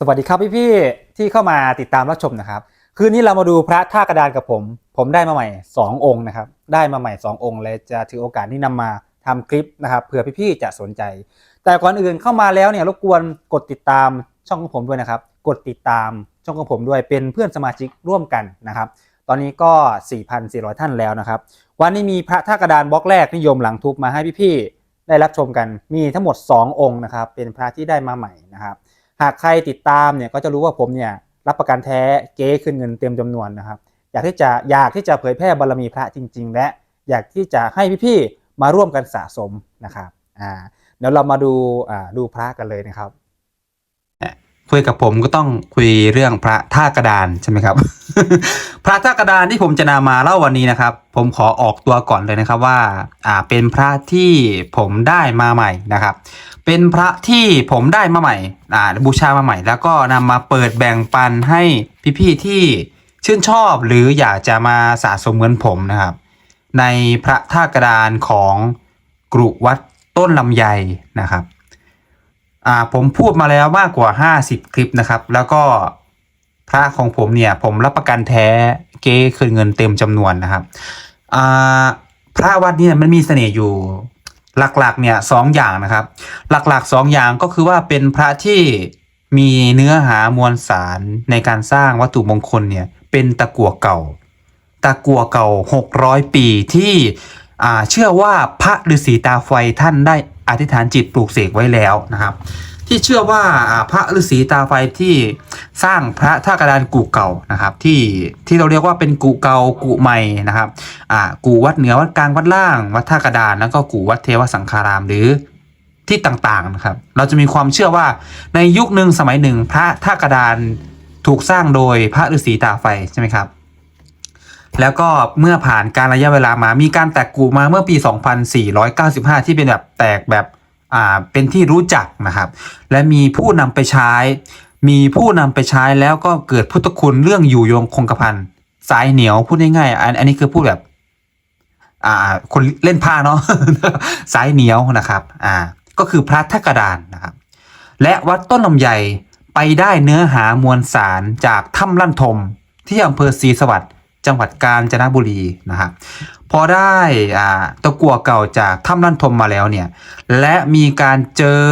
สวัสดีครับพี่ๆที่เข้ามาติดตามรับชมนะครับ คืนนี้เรามาดูพระท่ากระดานกับผม ผมได้มาใหม่ 2 องค์นะครับ ได้มาใหม่ 2 องค์เลยจะถือโอกาสนี้นำมาทำคลิปนะครับเผื่อพี่ๆจะสนใจ แต่ก่อนอื่นเข้ามาแล้วเนี่ยรบกวนกดติดตามช่องของผมด้วยนะครับ กดติดตามช่องของผมด้วยเป็นเพื่อนสมาชิกร่วมกันนะครับ ตอนนี้ก็ 4,400 ท่านแล้วนะครับ วันนี้มีพระท่ากระดานบล็อกแรกนิยมหลังทุบมาให้พี่ๆได้รับชมกันมีทั้งหมด 2 องค์นะครับเป็นพระที่ได้มาใหม่นะครับ หากใครติดตามเนี่ยก็จะรู้ว่าผมเนี่ยรับประกันแท้เก๊ขึ้นเงินเต็มจำนวนนะครับ อยากที่จะอยากที่จะเผยแพร่บารมีพระจริง ๆ และอยากที่จะให้พี่ๆมาร่วมกันสะสมนะครับอ่าเดี๋ยวเรามาดูอ่าดูพระกันเลยนะครับ คุยกับผมก็ต้องคุยเรื่องพระท่ากระดานใช่ไหมครับ พระท่ากระดานที่ผมจะนำมาเล่าวันนี้นะครับ ผมขอออกตัวก่อนเลยนะครับว่าอ่าเป็นพระที่ผมได้มาใหม่นะครับ เป็นพระที่ผมได้มาใหม่อ่าบูชามาใหม่ แล้วก็นำมาเปิดแบ่งปันให้พี่ๆที่ชื่นชอบหรืออยากจะมาสะสมเหมือนผมนะครับ ในพระท่ากระดานของกรุวัดต้นลำไยนะครับ อ่าผมพูดมาแล้วมากกว่า 50 คลิปนะครับ แล้วก็พระของผมเนี่ยผมรับประกันแท้เก๊คืนเงินเต็มจำนวนนะครับอ่าพระวัดเนี่ยมันมีเสน่ห์อยู่หลักๆเนี่ยสองอย่างนะครับ หลักๆสองอย่างก็คือว่าเป็นพระที่มีเนื้อหามวลสารในการสร้างวัตถุมงคลเนี่ยเป็นตะกั่วเก่า ตะกั่วเก่า 600 ปีที่อ่าเชื่อว่าพระฤาษีตาไฟท่านได้ อธิษฐานจิตปลูกเสกไว้แล้วนะครับ ที่เชื่อว่าพระฤาษีตาไฟที่สร้างพระท่ากระดานกุเก่านะครับ ที่ที่เราเรียกว่าเป็นกุเก่ากุใหม่นะครับอ่ากุวัดเหนือวัดกลางวัดล่าง วัดท่ากระดานแล้วก็กุวัดเทวสังคารามหรือที่ต่างๆนะครับ เราจะมีความเชื่อว่าในยุคหนึ่งสมัยหนึ่งพระท่ากระดานถูกสร้างโดยพระฤาษีตาไฟใช่ไหมครับ แล้วก็เมื่อผ่านการระยะเวลามามีการแตกกูมาเมื่อปี 2495 ที่เป็นแบบแตกแบบอ่าเป็นที่รู้จักนะครับ และมีผู้นำไปใช้ มีผู้นำไปใช้แล้วก็เกิดพุทธคุณเรื่องอยู่ยงคงกระพันสายเหนียวพูดง่ายๆอันอันนี้คือพูดแบบอ่าคนเล่นผ้าเนาะสายเหนียวนะครับอ่าก็คือพระทักกระดานนะครับ และวัดต้นลำไยไปได้เนื้อหามวลสารจากถ้ำลั่นทมที่อำเภอศรีสวัสดิ์ จังหวัดกาญจนบุรีนะครับพอได้ตะกั่วเก่าจากถ้ำลั่นทมมาแล้วเนี่ยและมีการเจอ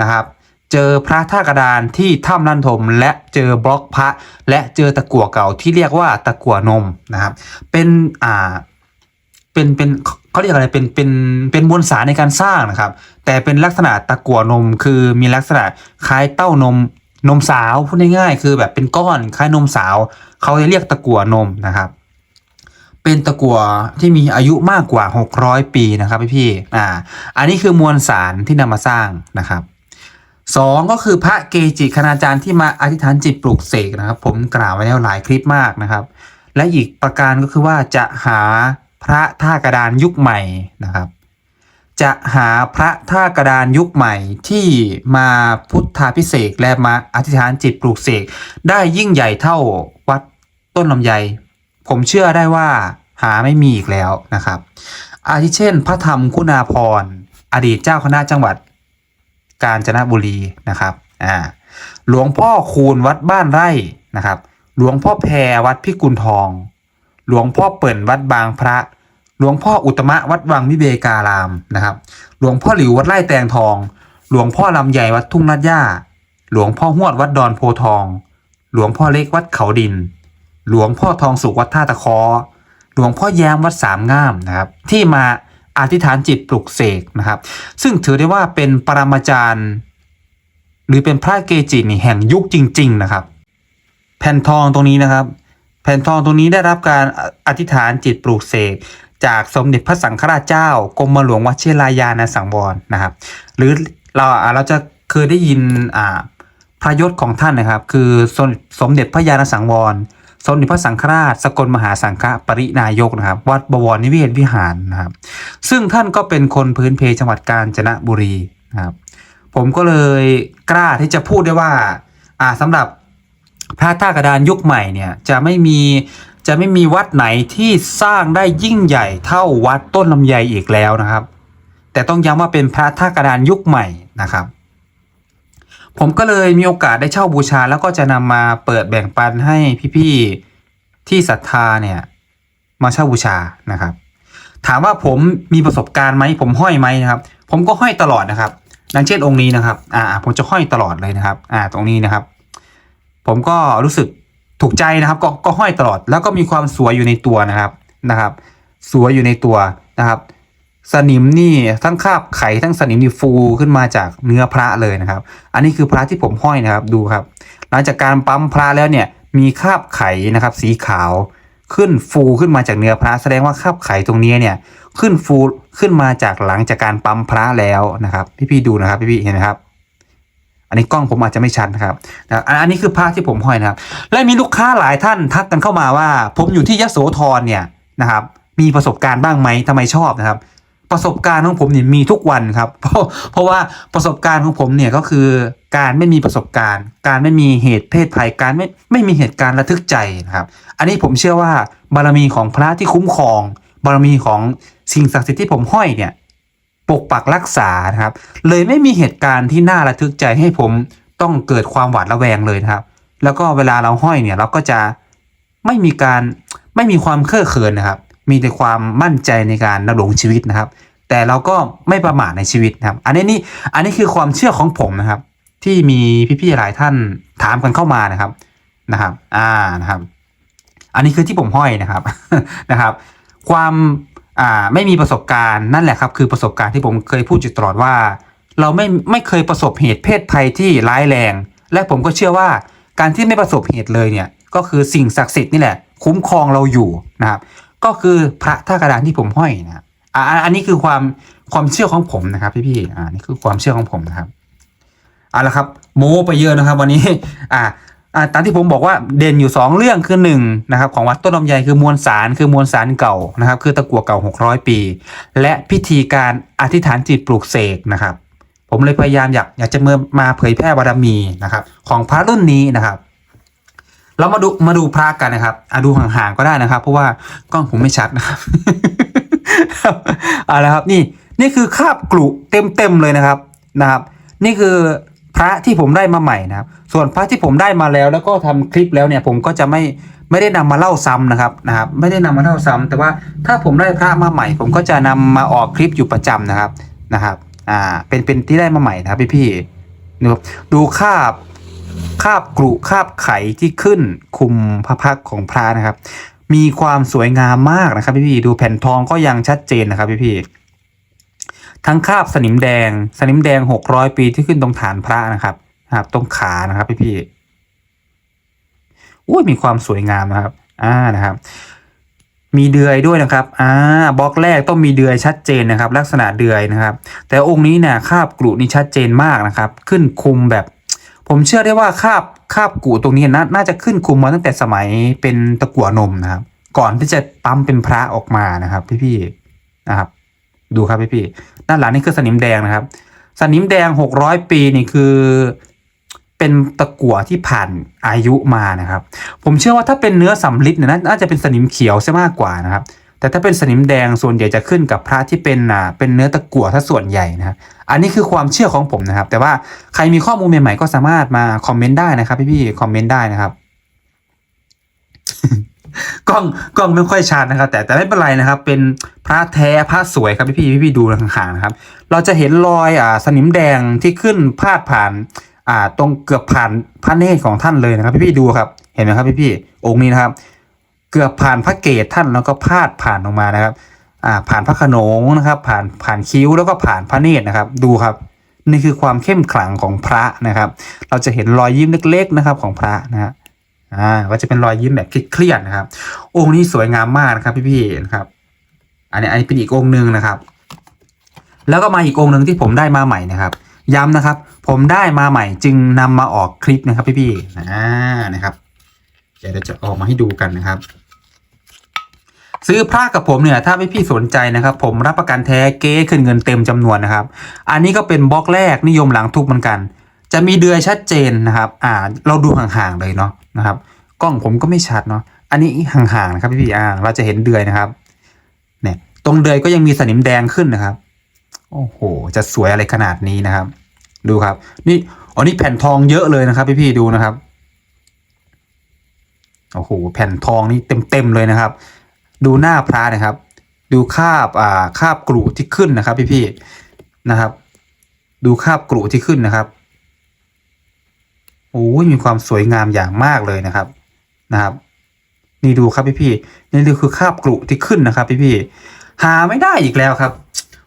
นะครับเจอพระท่ากระดานที่ถ้ำลั่นทม และเจอบล็อกพระ และเจอตะกั่วเก่าที่เรียกว่าตะกั่วนมนะครับเป็นอ่าเป็นเป็นเขาเรียกอะไรเป็นเป็นเป็นมวลสารในการสร้างนะครับ แต่เป็นลักษณะตะกั่วนมคือมีลักษณะคล้ายเต้านม นมสาวพูดง่ายๆคือแบบเป็นก้อนคล้ายนมสาว เขาจะเรียกตะกั่วนมนะครับ เป็นตะกั่วที่มีอายุมากกว่า 600 ปีนะครับพี่พี่ๆอ่า อันนี้คือมวลสารที่นำมาสร้างนะครับสองก็คือพระเกจิคณาจารย์ที่มาอธิษฐานจิตปลูกเสกนะครับ ผมกล่าวไว้แล้วหลายคลิปมากนะครับ และอีกประการก็คือว่าจะหาพระท่ากระดานยุคใหม่นะครับ จะหาพระท่ากระดานยุคใหม่ที่มาพุทธาพิเศษและมาอธิษฐานจิตปลูกเสกได้ยิ่งใหญ่เท่าวัดต้นลำไย ผมเชื่อได้ว่าหาไม่มีอีกแล้วนะครับ อาทิเช่น พระธรรมคุณาพรอดีตเจ้าคณะจังหวัด กาญจนบุรีนะครับอ่าหลวงพ่อคูณวัดบ้านไร่นะครับ หลวงพ่อแพรวัดพิกุลทอง หลวงพ่อเปิ่นวัดบางพระ หลวงพ่ออุตมะวัดวังวิเบการามนะครับ หลวงพ่อหลิววัดไร่แตงทอง หลวงพ่อลำใหญ่วัดทุ่งนัดย่า หลวงพ่อหวดวัดดอนโพทอง หลวงพ่อเล็กวัดเขาดิน หลวงพ่อทองสุขวัดท่าตะคอหลวงพ่อแย้มวัดสามงามนะครับ ที่มาอธิษฐานจิตปลุกเสกนะครับ ซึ่งถือได้ว่าเป็นปรมาจารย์ หรือเป็นพระเกจินี่แห่งยุคจริง ๆ นะครับ แผ่นทองตรงนี้นะครับ แผ่นทองตรงนี้ได้รับการอธิษฐานจิตปลูกเสก จากสมเด็จพระสังฆราชเจ้ากรมหลวงวชิรายาณสังวรนะครับ หรือเราเราจะเคยได้ยินพระยศของท่านนะครับ คือสมสมเด็จพระยาณสังวร สมเด็จพระสังฆราช สกลมหาสังฆปรินายกนะครับ วัดบวรนิเวศวิหารนะครับ ซึ่งท่านก็เป็นคนพื้นเพจังหวัดกาญจนบุรีนะครับ ผมก็เลยกล้าที่จะพูดได้ว่าอ่าสำหรับพระท่ากระดานยุคใหม่เนี่ยจะไม่มี จะไม่มีวัดไหนที่สร้างได้ยิ่งใหญ่เท่าวัดต้นลำไยอีกแล้วนะครับ แต่ต้องย้ำว่าเป็นพระท่ากระดานยุคใหม่นะครับ ผมก็เลยมีโอกาสได้เช่าบูชา แล้วก็จะนำมาเปิดแบ่งปันให้พี่ๆที่ศรัทธาเนี่ยมาเช่าบูชานะครับ ถามว่าผมมีประสบการณ์ไหมผมห้อยไหมนะครับ ผมก็ห้อยตลอดนะครับดังเช่นองค์นี้นะครับ อ่า ผมจะห้อยตลอดเลยนะครับ อ่า ตรงนี้นะครับ ผมก็รู้สึก ถูกใจนะครับก็ก็ห้อยตลอด แล้วก็มีความสวยอยู่ในตัวนะครับนะครับ สวยอยู่ในตัวนะครับ สนิมนี่ทั้งคราบไขทั้งสนิมนี่ฟูขึ้นมาจากเนื้อพระเลยนะครับ อันนี้คือพระที่ผมห้อยนะครับดูครับ หลังจากการปั๊มพระแล้วเนี่ยมีคราบไขนะครับ สีขาวขึ้นฟูขึ้นมาจากเนื้อพระแสดงว่าคราบไขตรงนี้เนี่ยขึ้นฟูขึ้นมาจากหลังจากการปั๊มพระแล้วนะครับ พี่ๆดูนะครับพี่ๆเห็นไหมครับ อันนี้กล้องผมอาจจะไม่ชัดนะครับอันนี้คือพระที่ผมห้อยนะครับ และมีลูกค้าหลายท่านทักกันเข้ามาว่า ผมอยู่ที่ยโสธรเนี่ยนะครับมีประสบการณ์บ้างไหมทำไมชอบนะครับ ประสบการณ์ของผมเนี่ยมีทุกวันครับ เพราะเพราะว่าประสบการณ์ของผมเนี่ยก็คือการไม่มีประสบการณ์ การไม่มีเหตุเพศภัยการไม่ไม่มีเหตุการณ์ระทึกใจนะครับ อันนี้ผมเชื่อว่าบารมีของพระที่คุ้มครองบารมีของสิ่งศักดิ์สิทธิ์ที่ผมห้อยเนี่ย ปกปักรักษานะครับ เลยไม่มีเหตุการณ์ที่น่าระทึกใจให้ผมต้องเกิดความหวาดระแวงเลยนะครับ แล้วก็เวลาเราห้อยเนี่ยเราก็จะไม่มีการไม่มีความเครื่อเขินนะครับ มีแต่ความมั่นใจในการดำรงชีวิตนะครับ แต่เราก็ไม่ประมาทในชีวิตนะครับ อันนี้นี่อันนี้คือความเชื่อของผมนะครับ ที่มีพี่ๆหลายท่านถามกันเข้ามานะครับนะครับ อ่านะครับ อันนี้คือที่ผมห้อยนะครับนะครับ ความ อ่าไม่มีประสบการณ์นั่นแหละครับ คือประสบการณ์ที่ผมเคยพูดอยู่ตลอดว่า เราไม่ไม่เคยประสบเหตุเพศภัยที่ร้ายแรง และผมก็เชื่อว่าการที่ไม่ประสบเหตุเลยเนี่ยก็คือสิ่งศักดิ์สิทธิ์นี่แหละ คุ้มครองเราอยู่นะครับ ก็คือพระท่ากระดานที่ผมห้อยนะครับอ่าอันนี้คือความความเชื่อของผมนะครับพี่ๆอ่านี่คือความเชื่อของผมนะครับเอาละครับ โม้ไปเยอะนะครับ วันนี้ อ่า อ่าตามที่ผมบอกว่าเด่นอยู่ 2 เรื่องคือ1นะครับของวัดต้นลำไยคือมวลสารคือมวลสารเก่านะครับ คือตะกั่วเก่า 600 ปี และพิธีการอธิษฐานจิตปลูกเสกนะครับ ผมเลยพยายามอยากอยากจะมามาเผยแพร่บารมีนะครับ ของพระรุ่นนี้นะครับ เรามาดูมาดูพระกันนะครับอะดูห่างๆก็ได้นะครับ เพราะว่ากล้องผมไม่ชัดนะครับเอาละครับนี่นี่คือคาบกลุเต็มๆเลยนะครับนะครับ นี่คือ ระที่ผมได้มาใหม่นะครับ ส่วนพระที่ผมได้มาแล้ว แล้วก็ทำคลิปแล้วเนี่ยผมก็จะไม่ไม่ได้นำมาเล่าซ้ำนะครับนะครับ ไม่ได้นำมาเล่าซ้ำแต่ว่าถ้าผมได้พระมาใหม่ ผมก็จะนำมาออกคลิปอยู่ประจำนะครับนะครับอ่าเป็นเป็นที่ได้มาใหม่นะครับพี่พี่ดูครับดูคาบคาบกรุคาบไขที่ขึ้นคุมพระพักของพระนะครับ มีความสวยงามมากนะครับพี่พี่ดูแผ่นทองก็ยังชัดเจนนะครับพี่พี่ ทั้งคาบสนิมแดง สนิมแดงหกร้อยปีที่ขึ้นตรงฐานพระนะครับนะครับ ตรงขานะครับพี่พี่อุ้ยมีความสวยงามนะครับ อ่านะครับ มีเดือยด้วยนะครับ อ่าบล็อกแรกต้องมีเดือยชัดเจนนะครับ ลักษณะเดือยนะครับ แต่องค์นี้เนี่ยคาบกรุนี่ชัดเจนมากนะครับ ขึ้นคุมแบบ ผมเชื่อได้ว่าคาบคาบกูตรงนี้นาน่าจะขึ้นคุมมาตั้งแต่สมัยเป็นตะกั่วนมนะครับ ก่อนที่จะปั๊มเป็นพระออกมานะครับ พี่ๆนะครับ ดูครับพี่ๆด้านหลังนี่คือสนิมแดงนะครับ สนิมแดงหกร้อยปีนี่คือ เป็นตะกั่วที่ผ่านอายุมานะครับ ผมเชื่อว่าถ้าเป็นเนื้อสำลิดเนี่ยน่าจะเป็นสนิมเขียวซะมากกว่านะครับ แต่ถ้าเป็นสนิมแดงส่วนใหญ่จะขึ้นกับพระที่เป็นอ่าเป็นเนื้อตะกั่วถ้าส่วนใหญ่นะครับอันนี้คือความเชื่อของผมนะครับ แต่ว่าใครมีข้อมูลใหม่ๆก็สามารถมาคอมเมนต์ได้นะครับ พี่ๆคอมเมนต์ได้นะครับ ล้องกล้องไม่ค่อยชัดนะครับ แต่แต่ไม่เป็นไรนะครับ เป็นพระแท้พระสวยครับพี่พี่พี่ดูห่างๆนะครับ เราจะเห็นรอยอ่าสนิมแดงที่ขึ้นพาดผ่านอ่าตรงเกือบผ่านพระเนตรของท่านเลยนะครับพี่พี่ดูครับ เห็นไหมครับพี่พี่องค์นี้นะครับ เกือบผ่านพระเกศท่านแล้วก็พาดผ่านลงมานะครับอ่าผ่านพระขนงนะครับ ผ่านผ่านคิ้วแล้วก็ผ่านพระเนตรนะครับ ดูครับนี่คือความเข้มขลังของพระนะครับ เราจะเห็นรอยยิ้มเล็ก ๆนะครับของพระนะฮะ อ่าก็จะเป็นรอยยิ้มแบบเครียดๆนะครับ องค์นี้สวยงามมากนะครับพี่ๆนะครับ อันนี้อันนี้เป็นอีกองค์หนึ่งนะครับ แล้วก็มาอีกองค์หนึ่งที่ผมได้มาใหม่นะครับ ย้ำนะครับ ผมได้มาใหม่จึงนำมาออกคลิปนะครับพี่ๆอ่านะครับเดี๋ยวจะออกมาให้ดูกันนะครับ ซื้อพระกับผมเนี่ย ถ้าไม่พี่สนใจนะครับ ผมรับประกันแท้เก๊คืนเงินเต็มจำนวนนะครับ อันนี้ก็เป็นบล็อกแรกนิยมหลังทุกเหมือนกันจะมีเดือยชัดเจนนะครับ อ่า เราดูห่างๆเลยเนาะ นะครับ กล้องผมก็ไม่ชัดเนาะอันนี้ห่างๆนะครับพี่ๆอ่าเราจะเห็นเดือยนะครับ เนี่ย ตรงเดือยก็ยังมีสนิมแดงขึ้นนะครับ โอ้โห จะสวยอะไรขนาดนี้นะครับ ดูครับ นี่อ๋อนี่แผ่นทองเยอะเลยนะครับ พี่ๆดูนะครับโอ้โหแผ่นทองนี่เต็มๆเลยนะครับ ดูหน้าพระนะครับ ดูคาบอ่าคาบกรุที่ขึ้นนะครับ พี่ๆนะครับ ดูคาบกรุที่ขึ้นนะครับ โอ้ยมีความสวยงามอย่างมากเลยนะครับนะครับ นี่ดูครับพี่ๆนี่คือคาบกรุที่ขึ้นนะครับ พี่ๆหาไม่ได้อีกแล้วครับ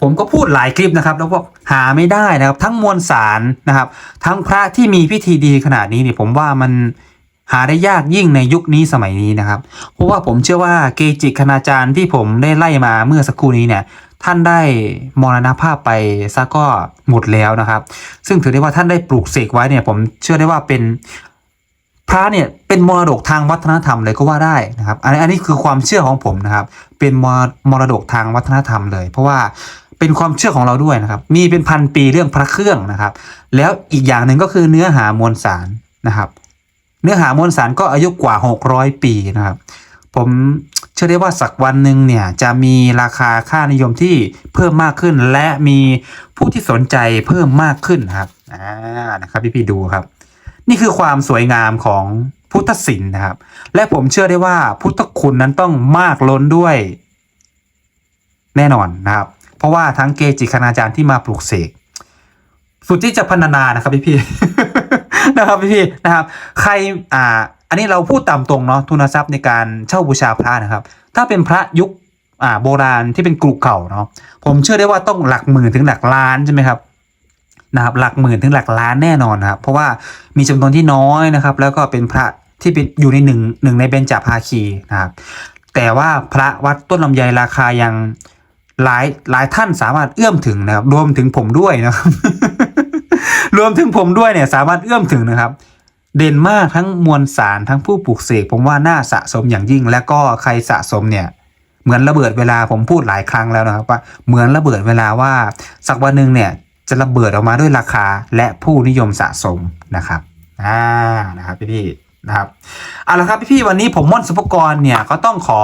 ผมก็พูดหลายคลิปนะครับ แล้วบอกหาไม่ได้นะครับ ทั้งมวลสารนะครับ ทั้งพระที่มีพิธีดีขนาดนี้เนี่ยผมว่ามันหาได้ยากยิ่งในยุคนี้สมัยนี้นะครับ เพราะว่าผมเชื่อว่าเกจิคณาจารย์ที่ผมได้ไล่มาเมื่อสักครู่นี้เนี่ย ท่านได้มรณภาพไปซะก็ หมดแล้วนะครับ ซึ่งถือได้ว่าท่านได้ปลูกเสกไว้เนี่ยผมเชื่อได้ว่าเป็นพระเนี่ยเป็นมรดกทางวัฒนธรรมเลยก็ว่าได้นะครับอันนี้อันนี้คือความเชื่อของผมนะครับ เป็นมรมรดกทางวัฒนธรรมเลย เพราะว่าเป็นความเชื่อของเราด้วยนะครับ มีเป็นพันปีเรื่องพระเครื่องนะครับ แล้วอีกอย่างหนึ่งก็คือเนื้อหามวลสารนะครับ เนื้อหามวลสารก็อายุกว่า 600 ปีนะครับ ผมเชื่อได้ว่าสักวันหนึ่งเนี่ยจะมีราคาค่านิยมที่เพิ่มมากขึ้น และมีผู้ที่สนใจเพิ่มมากขึ้นครับอ่านะครับพี่ๆดูครับ นี่คือความสวยงามของพุทธศิลป์นะครับ และผมเชื่อได้ว่าพุทธคุณนั้นต้องมากล้นด้วย แน่นอนนะครับ เพราะว่าทั้งเกจิคณาจารย์ที่มาปลูกเสกสุดที่จะพรรณนานะครับพี่พี่นะครับพี่พี่นะครับ ใครอ่า อันนี้เราพูดตามตรงเนาะทุนทรัพย์ในการเช่าบูชาพระนะครับ ถ้าเป็นพระยุคอ่าโบราณที่เป็นกรุเก่าเนาะผมเชื่อได้ว่าต้องหลักหมื่นถึงหลักล้านใช่ไหมครับนะครับหลักหมื่นถึงหลักล้านแน่นอนนะครับเพราะว่ามีจำนวนที่น้อยนะครับ แล้วก็เป็นพระที่เป็นอยู่ในหนึ่งหนึ่งในเบญจภาคีนะครับ แต่ว่าพระวัดต้นลำไยราคายังหลายหลายท่านสามารถเอื้อมถึงนะครับ รวมถึงผมด้วยนะครับ รวมถึงผมด้วยเนี่ยสามารถเอื้อมถึงนะครับ เด่นมากทั้งมวลสารทั้งผู้ปลูกเสกผมว่าน่าสะสมอย่างยิ่ง และก็ใครสะสมเนี่ยเหมือนระเบิดเวลาผมพูดหลายครั้งแล้วนะครับว่าเหมือนระเบิดเวลาว่า สักวันหนึ่งเนี่ยจะระเบิดออกมาด้วยราคาและผู้นิยมสะสมนะครับอ่านะครับพี่ๆนะครับเอาละครับพี่ๆวันนี้ผมม่อนสุภกรเนี่ยก็ต้องขอ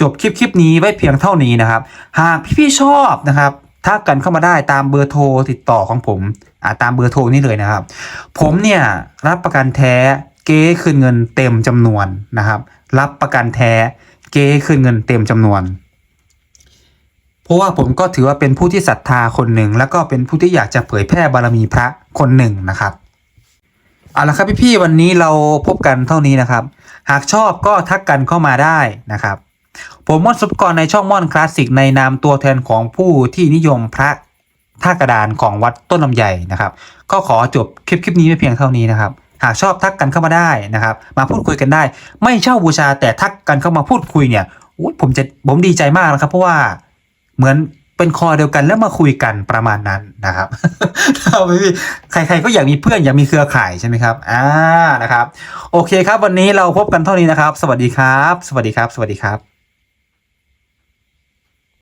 จบคลิปคลิปนี้ไว้เพียงเท่านี้นะครับ หากพี่ๆชอบนะครับทักกันเข้ามาได้ตามเบอร์โทรติดต่อของผม ตามเบอร์โทรนี่เลยนะครับ ผมเนี่ยรับประกันแท้เก๊คืนเงินเต็มจำนวนนะครับ รับประกันแท้เก๊คืนเงินเต็มจำนวน เพราะว่าผมก็ถือว่าเป็นผู้ที่ศรัทธาคนหนึ่ง แล้วก็เป็นผู้ที่อยากจะเผยแพร่บารมีพระคนหนึ่งนะครับเอาละครับพี่ๆวันนี้เราพบกันเท่านี้นะครับ หากชอบก็ทักกันเข้ามาได้นะครับ ผมม่อนสุปกรในช่องม่อนคลาสสิกในนามตัวแทนของผู้ที่นิยมพระ ท่ากระดานของวัดต้นลำไยนะครับก็ขอจบคลิปคลิปนี้ไว้เพียงเท่านี้นะครับ หากชอบทักกันเข้ามาได้นะครับ มาพูดคุยกันได้ ไม่เช่าบูชาแต่ทักกันเข้ามาพูดคุยเนี่ยผมจะผมดีใจมากนะครับ เพราะว่าเหมือนเป็นคอเดียวกันแล้วมาคุยกันประมาณนั้นนะครับเอาไปพี่ใครๆก็อยากมีเพื่อนอยากมีเครือข่ายใช่ไหมครับอ่านะครับ โอเคครับ วันนี้เราพบกันเท่านี้นะครับ สวัสดีครับ สวัสดีครับ สวัสดีครับ